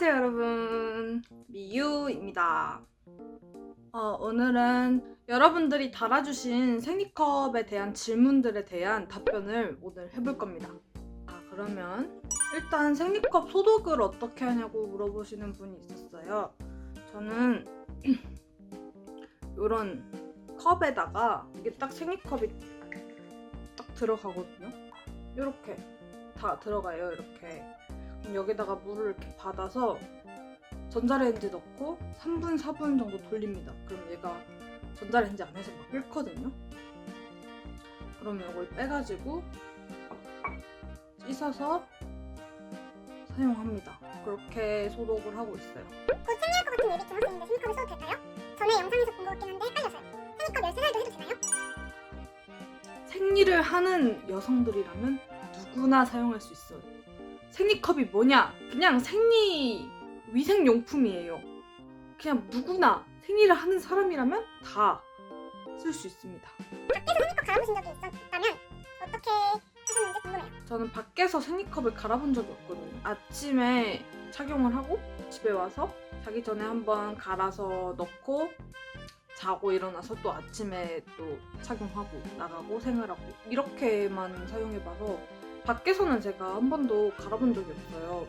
안녕하세요 여러분. 미유입니다. 어, 오늘은 여러분들이 달아주신 생리컵에 대한 질문들에 대한 답변을 오늘 해볼 겁니다. 아 그러면 일단 생리컵 소독을 어떻게 하냐고 물어보시는 분이 있었어요. 저는 이런 컵에다가 이게 딱 생리컵이 딱 들어가거든요. 이렇게 다 들어가요 이렇게 여기다가 물을 이렇게 받아서 전자레인지 넣고 3분, 4분 정도 돌립니다. 그럼 얘가 전자레인지 안에서 막 끓거든요. 그럼 이걸 빼가지고 씻어서 사용합니다. 그렇게 소독을 하고 있어요. 곧 생리할 것 같은 예비 중학생인데 생리컵을 써도 될까요? 전에 영상에서 본 것 같긴 한데 헷갈려서요. 생리컵 13살도 해도 되나요? 생리를 하는 여성들이라면 누구나 사용할 수 있어요. 생리컵이 뭐냐? 그냥 생리 위생용품이에요. 그냥 누구나 생리를 하는 사람이라면 다 쓸 수 있습니다. 밖에서 생리컵 갈아보신 적이 있었다면 어떻게 하셨는지 궁금해요. 저는 밖에서 생리컵을 갈아본 적이 없거든요. 아침에 착용을 하고 집에 와서 자기 전에 한번 갈아서 넣고 자고 일어나서 또 아침에 또 착용하고 나가고 생활하고 이렇게만 사용해봐서 밖에서는 제가 한 번도 갈아본 적이 없어요.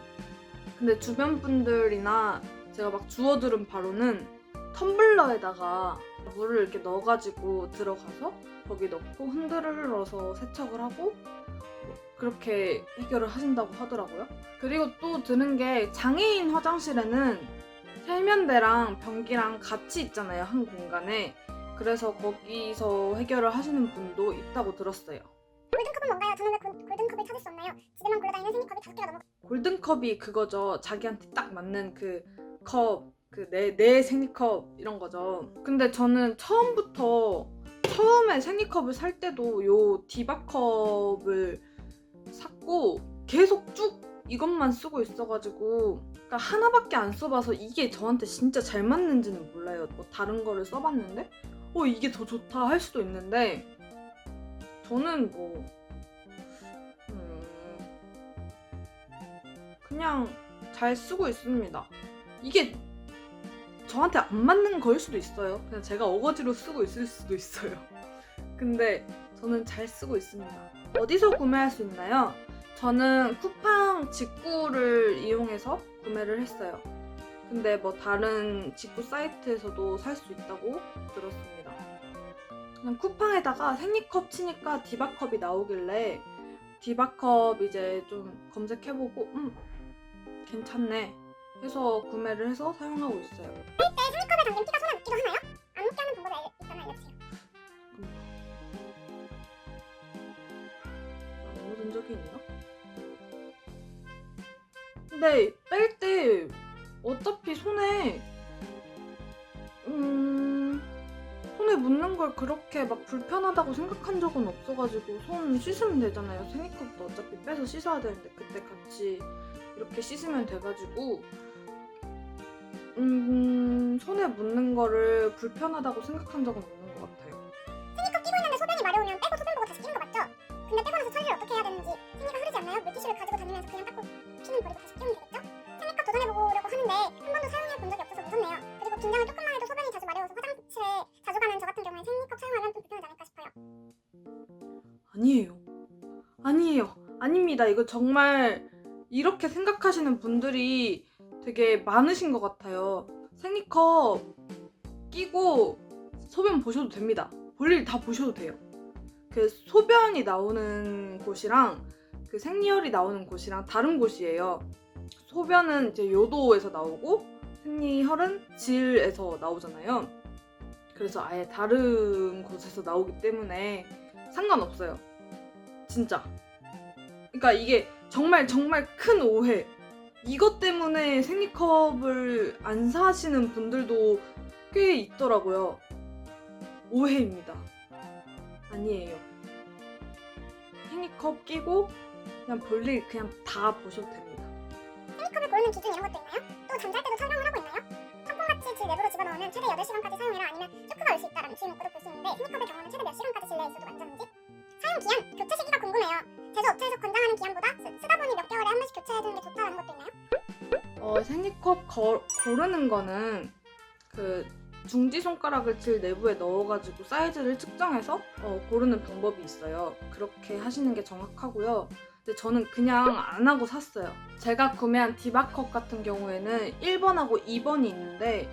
근데 주변 분들이나 제가 막 주워 들은 바로는 텀블러에다가 물을 이렇게 넣어가지고 들어가서 거기 넣고 흔들어서 세척을 하고 그렇게 해결을 하신다고 하더라고요. 그리고 또 들은 게 장애인 화장실에는 세면대랑 변기랑 같이 있잖아요, 한 공간에. 그래서 거기서 해결을 하시는 분도 있다고 들었어요. 골든컵은 뭔가요? 저는 왜 골- 골든컵을 찾을 수 없나요? 집에만 굴러다니는 생리컵이 다섯 개가 넘어 골든컵이 그거죠. 자기한테 딱 맞는 그 컵, 그 내 내 생리컵 이런 거죠. 근데 저는 처음부터 처음에 생리컵을 살 때도 요 디바컵을 샀고 계속 쭉 이것만 쓰고 있어가지고 그러니까 하나밖에 안 써봐서 이게 저한테 진짜 잘 맞는지는 몰라요. 뭐 다른 거를 써봤는데 어 이게 더 좋다 할 수도 있는데 저는 뭐 음, 그냥 잘 쓰고 있습니다. 이게 저한테 안 맞는 거일 수도 있어요. 그냥 제가 어거지로 쓰고 있을 수도 있어요. 근데 저는 잘 쓰고 있습니다. 어디서 구매할 수 있나요? 저는 쿠팡 직구를 이용해서 구매를 했어요. 근데 뭐 다른 직구 사이트에서도 살 수 있다고 들었습니다. 그냥 쿠팡에다가 생리컵 치니까 디바컵이 나오길래 디바컵 이제 좀 검색해보고 음 괜찮네 해서 구매를 해서 사용하고 있어요. 생리컵에 담긴 피가 손에 묻기도 하나요? 안 묻게 하는 방법이 알려, 있다면 알려주세요. 안 묻은 적이 있나? 근데 뺄 때 어차피 손에 묻는 걸 그렇게 막 불편하다고 생각한 적은 없어가지고 손 씻으면 되잖아요. 생리컵도 어차피 빼서 씻어야 되는데 그때 같이 이렇게 씻으면 돼가지고 음 손에 묻는 거를 불편하다고 생각한 적은 같아요. 아닙니다. 이거 정말 이렇게 생각하시는 분들이 되게 많으신 것 같아요. 생리컵 끼고 소변 보셔도 됩니다. 볼일 다 보셔도 돼요. 그 소변이 나오는 곳이랑 그 생리혈이 나오는 곳이랑 다른 곳이에요. 소변은 이제 요도에서 나오고 생리혈은 질에서 나오잖아요. 그래서 아예 다른 곳에서 나오기 때문에 상관없어요. 진짜. 그러니까 이게 정말 정말 큰 오해. 이것 때문에 생리컵을 안 사시는 분들도 꽤 있더라고요. 오해입니다. 아니에요. 생리컵 끼고 그냥 볼일 그냥 다 보셔도 됩니다. 생리컵을 고르는 기준 이런 것도 있나요? 또 잠잘 때도 착용을 하고 있나요? 텀폰같이 질 내부로 집어넣으면 최대 8시간까지 사용해라 아니면 쇼크가 올 수 있다라는 주의 문구를 볼수 있는데 생리컵의 경우는 최대 몇 시간까지 실내에 있어도 안전한지? 사용 기한, 교체 시기가 궁금해요. 제조업체에서 권장하는 기한보다 쓰, 쓰다 보니 몇 개월에 한 번씩 교체해주는 게 좋다는 것도 있나요? 어, 생리컵 고르는 거는 그 중지 손가락을 질 내부에 넣어가지고 사이즈를 측정해서 어, 고르는 방법이 있어요. 그렇게 하시는 게 정확하고요. 근데 저는 그냥 안 하고 샀어요. 제가 구매한 디바컵 같은 경우에는 1번하고 2번이 있는데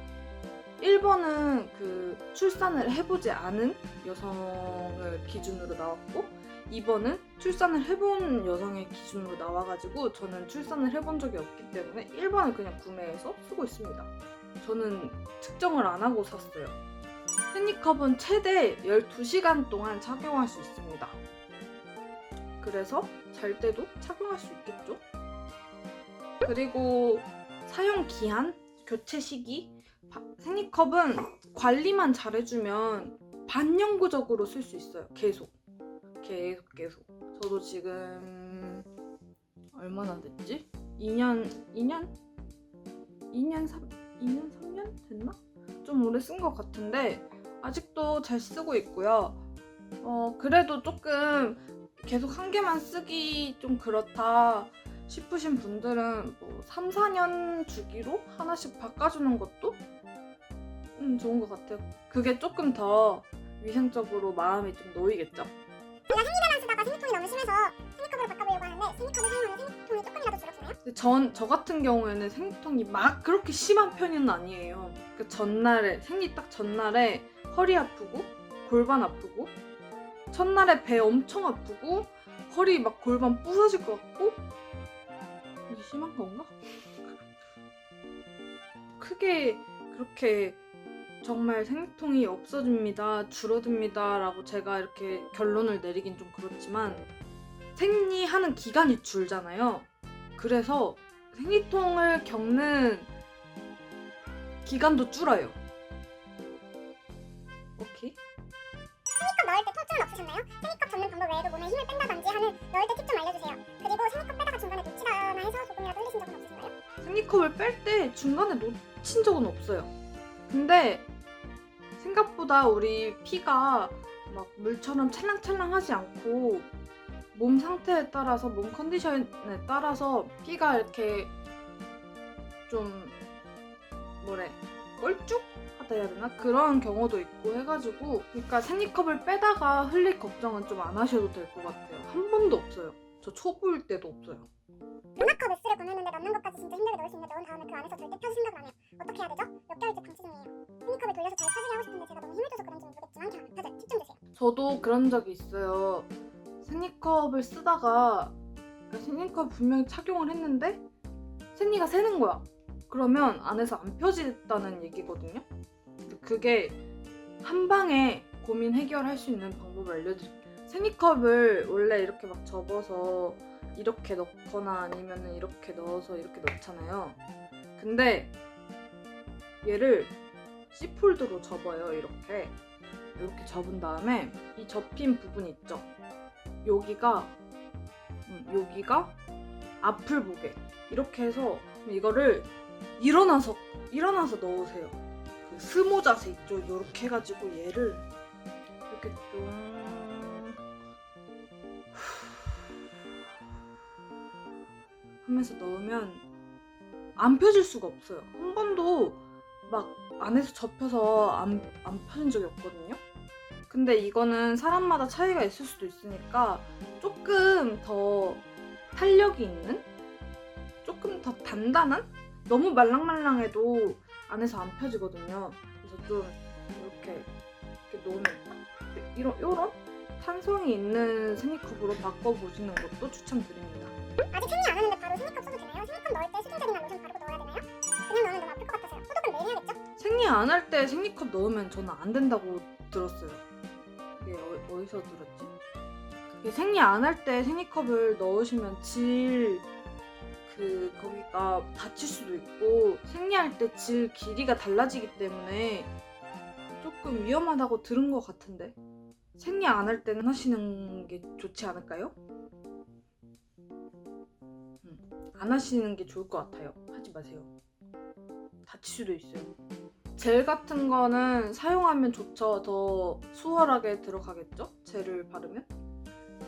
1번은 그 출산을 해보지 않은 여성을 기준으로 나왔고 2번은 출산을 해본 여성의 기준으로 나와가지고 저는 출산을 해본 적이 없기 때문에 1번을 그냥 구매해서 쓰고 있습니다. 저는 측정을 안 하고 샀어요. 팬니컵은 최대 12시간 동안 착용할 수 있습니다. 그래서 잘 때도 착용할 수 있겠죠? 그리고 사용 기한, 교체 시기, 바- 생리컵은 관리만 잘해주면 반영구적으로 쓸 수 있어요. 계속. 계속 계속. 저도 지금 얼마나 됐지? 2년 2년 2년 3 2년 3년 됐나? 좀 오래 쓴 것 같은데 아직도 잘 쓰고 있고요. 어 그래도 조금 계속 한 개만 쓰기 좀 그렇다 싶으신 분들은 뭐 3, 4년 주기로 하나씩 바꿔주는 것도 음, 좋은 것 같아요. 그게 조금 더 위생적으로 마음이 좀 놓이겠죠? 생리대만 쓰다가 생리통이 너무 심해서 생리컵으로 바꿔보려고 하는데 생리컵을 사용하면 생리통이 조금이라도? 근데 전, 저 같은 경우에는 생리통이 막 그렇게 심한 편은 아니에요. 그 전날에, 생리 딱 전날에 허리 아프고, 골반 아프고, 첫날에 배 엄청 아프고, 허리 막 골반 부서질 것 같고, 이게 심한 건가? 크게 그렇게 정말 생리통이 없어집니다, 줄어듭니다 라고 제가 이렇게 결론을 내리긴 좀 그렇지만, 생리하는 기간이 줄잖아요. 그래서 생리통을 겪는 기간도 줄어요. 오케이? 생리컵 넣을 때 통증은 없으셨나요? 생리컵 접는 방법 외에도 몸에 힘을 뺀다든지 하는 넣을 때 팁 좀 알려주세요. 그리고 생리컵 빼다가 중간에 놓치거나 해서 조금이라도 흘리신 적은 없으신가요? 생리컵을 뺄 때 중간에 놓친 적은 없어요. 근데 생각보다 우리 피가 막 물처럼 찰랑찰랑하지 않고 몸 상태에 따라서 몸 컨디션에 따라서 피가 이렇게 좀 뭐래 껄쭉하다 해야 되나 그런 경우도 있고 해가지고 그러니까 생리컵을 빼다가 흘릴 걱정은 좀 안 하셔도 될 것 같아요. 한 번도 없어요. 저 초보일 때도 없어요. 루나컵 S를 구매했는데 넣는 것까지 진짜 힘들게 넣을 수 있는데 넣은 다음에 그 안에서 절대 펴질 생각을 안 해요. 어떻게 해야 되죠? 몇 개월째 방치 중이에요. 생리컵을 돌려서 잘 펴지게 하고 싶은데 제가 너무 힘을 줘서 그런지 모르겠지만. 팁좀 주세요. 저도 그런 적이 있어요. 생리컵을 쓰다가 그러니까 생리컵 분명히 착용을 했는데 생리가 새는 거야. 그러면 안에서 안 펴지다는 얘기거든요. 그게 한 방에 고민 해결할 수 있는 방법을 알려드릴게요. 생리컵을 원래 이렇게 막 접어서 이렇게 넣거나 아니면 이렇게 넣어서 이렇게 넣잖아요. 근데 얘를 C폴드로 접어요. 이렇게. 이렇게 접은 다음에 이 접힌 부분 있죠? 여기가 음, 여기가 앞을 보게 이렇게 해서 이거를 일어나서 일어나서 넣으세요. 그 스모 자세 있죠? 이렇게 해가지고 얘를 이렇게 좀 하면서 넣으면 안 펴질 수가 없어요. 한 번도 막 안에서 접혀서 안, 안 펴진 적이 없거든요. 근데 이거는 사람마다 차이가 있을 수도 있으니까 조금 더 탄력이 있는? 조금 더 단단한? 너무 말랑말랑해도 안에서 안 펴지거든요. 그래서 좀 이렇게, 이렇게 놓으면 딱 이런, 이런 탄성이 있는 스니커으로 바꿔보시는 것도 추천드립니다. 아직 생리 안 하는데 바로 생리컵 써도 되나요? 생리컵 넣을 때 수분젤이나 로션 바르고 넣어야 되나요? 그냥 넣으면 너무 아플 것 같아서요. 소독은 매일 해야겠죠? 생리 안 할 때 생리컵 넣으면 저는 안 된다고 들었어요. 이게 어, 어디서 들었지? 이게 생리 안 할 때 생리컵을 넣으시면 질, 그, 거기가 다칠 수도 있고, 생리할 때 질 길이가 달라지기 때문에 조금 위험하다고 들은 것 같은데. 생리 안 할 때는 하시는 게 좋지 않을까요? 음, 안 하시는 게 좋을 것 같아요. 하지 마세요. 다칠 수도 있어요. 젤 같은 거는 사용하면 좋죠. 더 수월하게 들어가겠죠? 젤을 바르면.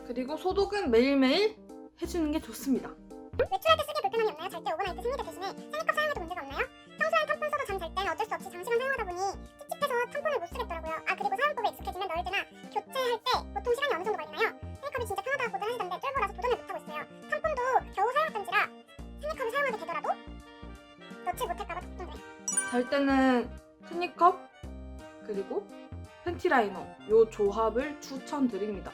그리고 소독은 매일매일 해주는 게 좋습니다. 외출할 때 쓰기 불편함이 없나요? 잘때 오버나이트 생리대 대신에 생리컵 때는 스니컵 그리고 팬티 라이너 요 조합을 추천드립니다.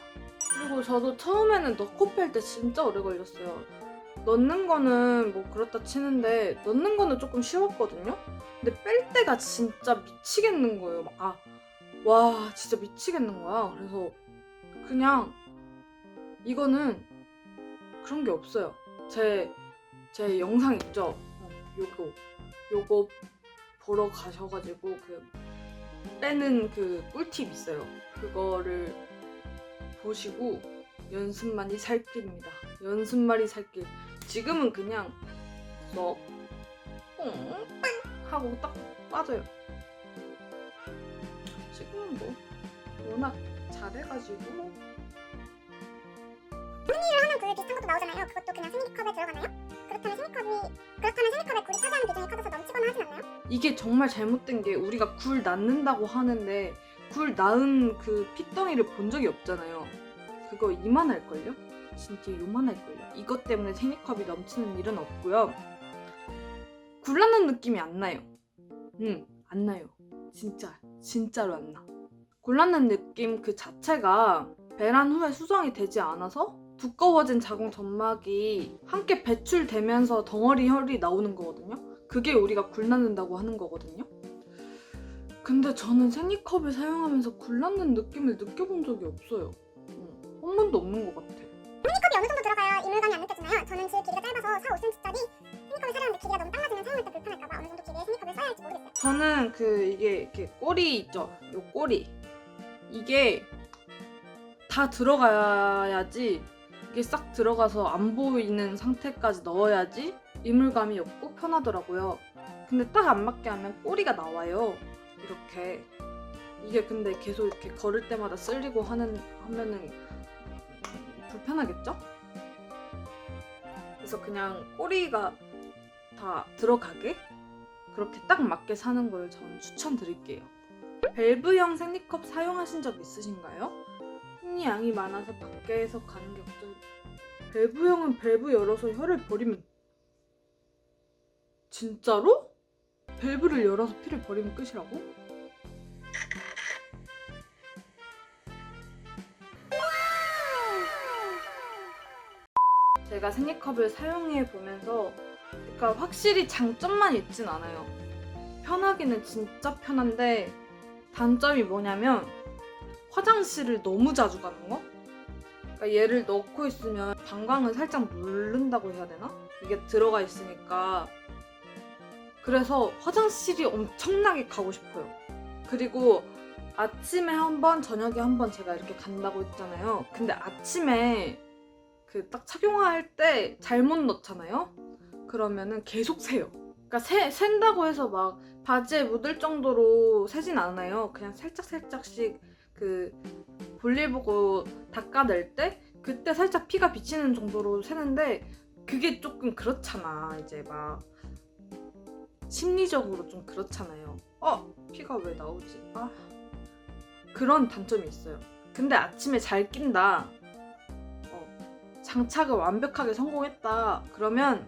그리고 저도 처음에는 넣고 뺄 때 진짜 오래 걸렸어요. 넣는 거는 뭐 그렇다 치는데 넣는 거는 조금 쉬웠거든요. 근데 뺄 때가 진짜 미치겠는 거예요. 막, 아, 와 진짜 미치겠는 거야. 그래서 그냥 이거는 그런 게 없어요. 제 제 영상 있죠. 어, 요거 요거 보러 가셔가지고 그 빼는 그 꿀팁 있어요. 그거를 보시고 연습만이 살 길입니다. 연습만이 살 길. 지금은 그냥 쏙 뽕, 뺑 하고 딱 빠져요. 지금은 뭐 워낙 잘해가지고 하는 그 비슷한 것도 나오잖아요. 그것도 그냥 생리컵에 들어가나요? 그렇다면 생리컵이 그렇다면 생리컵에 굴이 차지하는 비중이 커져서 넘치거나 하진 않나요? 이게 정말 잘못된 게 우리가 굴 낳는다고 하는데 굴 낳은 그 핏덩이를 본 적이 없잖아요. 그거 이만할걸요? 진짜 요만할걸요? 이것 때문에 생리컵이 넘치는 일은 없고요. 굴 낳는 느낌이 안 나요. 응, 안 나요. 진짜, 진짜로 안 나. 굴 낳는 느낌 그 자체가 배란 후에 수정이 되지 않아서 두꺼워진 자궁 점막이 함께 배출되면서 덩어리 혈이 나오는 거거든요. 그게 우리가 굴 낳는다고 하는 거거든요. 근데 저는 생리컵을 사용하면서 굴 낳는 느낌을 느껴본 적이 없어요. 응, 한 번도 없는 것 같아. 생리컵이 어느 정도 들어가야 이물감이 안 느껴지나요? 저는 제 길이가 짧아서 4, 5cm짜리 생리컵을 사려는데 길이가 너무 빨라지면 사용할 때 불편할까봐 어느 정도 길이의 생리컵을 써야 할지 모르겠어요. 저는 그 이게 이렇게 꼬리 있죠. 요 꼬리 이게 다 들어가야지 이게 싹 들어가서 안 보이는 상태까지 넣어야지 이물감이 없고 편하더라고요. 근데 딱 안 맞게 하면 꼬리가 나와요. 이렇게 이게 근데 계속 이렇게 걸을 때마다 쓸리고 하는 하면은 불편하겠죠? 그래서 그냥 꼬리가 다 들어가게 그렇게 딱 맞게 사는 걸 저는 추천드릴게요. 밸브형 생리컵 사용하신 적 있으신가요? 양이 많아서 밖에서 가는 게 없죠. 밸브형은 밸브 열어서 혀를 버리면 진짜로? 밸브를 열어서 피를 버리면 끝이라고? 제가 생리컵을 사용해 보면서 그러니까 확실히 장점만 있진 않아요. 편하기는 진짜 편한데 단점이 뭐냐면 화장실을 너무 자주 가는 거? 그러니까 얘를 넣고 있으면 방광을 살짝 누른다고 해야 되나? 이게 들어가 있으니까 그래서 화장실이 엄청나게 가고 싶어요. 그리고 아침에 한 번, 저녁에 한 번 제가 이렇게 간다고 했잖아요. 근데 아침에 그 딱 착용할 때 잘못 넣잖아요. 그러면은 계속 새요. 그러니까 새, 샌다고 해서 막 바지에 묻을 정도로 새진 않아요. 그냥 살짝 살짝씩 그 볼일 보고 닦아낼 때 그때 살짝 피가 비치는 정도로 새는데 그게 조금 그렇잖아. 이제 막 심리적으로 좀 그렇잖아요. 어 피가 왜 나오지? 아 그런 단점이 있어요. 근데 아침에 잘 낀다. 어, 장착을 완벽하게 성공했다. 그러면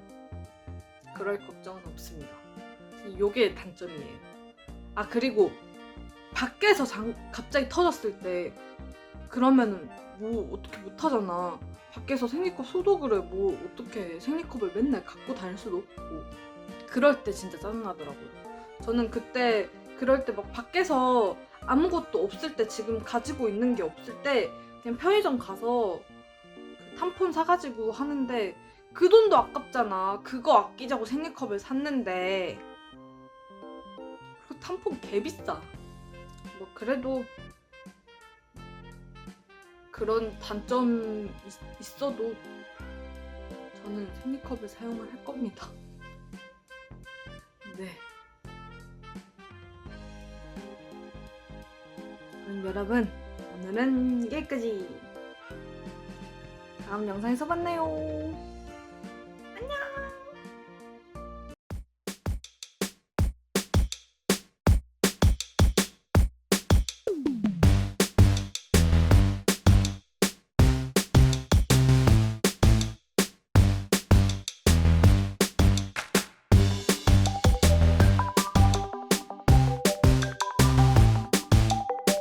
그럴 걱정은 없습니다. 요게 단점이에요. 아 그리고 밖에서 장, 갑자기 터졌을 때 그러면은 뭐 어떻게 못 하잖아. 밖에서 생리컵 소독을 해. 뭐 어떻게 생리컵을 맨날 갖고 다닐 수도 없고. 그럴 때 진짜 짜증나더라고요. 저는 그때 그럴 때 막 밖에서 아무것도 없을 때 지금 가지고 있는 게 없을 때 그냥 편의점 가서 그 탐폰 사가지고 하는데 그 돈도 아깝잖아. 그거 아끼자고 생리컵을 샀는데 그리고 탐폰 개 비싸. 뭐 그래도 그런 단점 있, 있어도 저는 생리컵을 사용을 할 겁니다. 네. 그럼 여러분 오늘은 여기까지. 다음 영상에서 만나요.